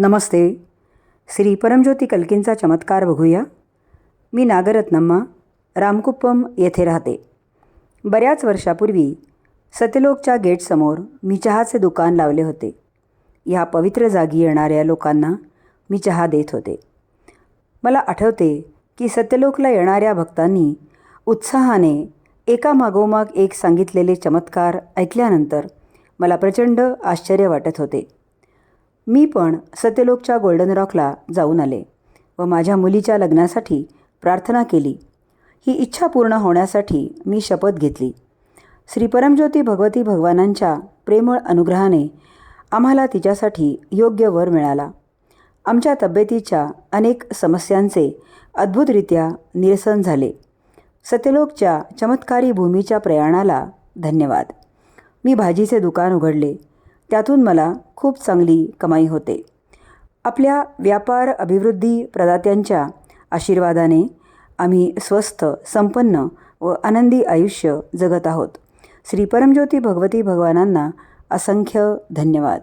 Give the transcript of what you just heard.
नमस्ते. श्री परमज्योती कल्कींचा चमत्कार बघूया. मी नागरत्नम्मा रामकुप्पम येथे राहते. बऱ्याच वर्षापूर्वी सत्यलोकच्या गेटसमोर मी चहाचे दुकान लावले होते. ह्या पवित्र जागी येणाऱ्या लोकांना मी चहा देत होते. मला आठवते की सत्यलोकला येणाऱ्या भक्तांनी उत्साहाने एकामागोमाग एक सांगितलेले चमत्कार ऐकल्यानंतर मला प्रचंड आश्चर्य वाटत होते. मी पण सत्यलोकच्या गोल्डन रॉकला जाऊन आले व माझ्या मुलीच्या लग्नासाठी प्रार्थना केली. ही इच्छा पूर्ण होण्यासाठी मी शपथ घेतली. श्री परमज्योती भगवती भगवानांच्या प्रेमळ अनुग्रहाने आम्हाला तिच्यासाठी योग्य वर मिळाला. आमच्या तब्येतीच्या अनेक समस्यांचे अद्भुतरित्या निरसन झाले. सत्यलोकच्या चमत्कारी भूमीच्या प्रयाणाला धन्यवाद. मी भाजीचे दुकान उघडले. त्यातून मला खूप चांगली कमाई होते. आपल्या व्यापार अभिवृद्धी प्रदात्यांच्या आशीर्वादाने आम्ही स्वस्थ संपन्न व आनंदी आयुष्य जगत आहोत. श्री परमज्योती भगवती भगवानांना असंख्य धन्यवाद.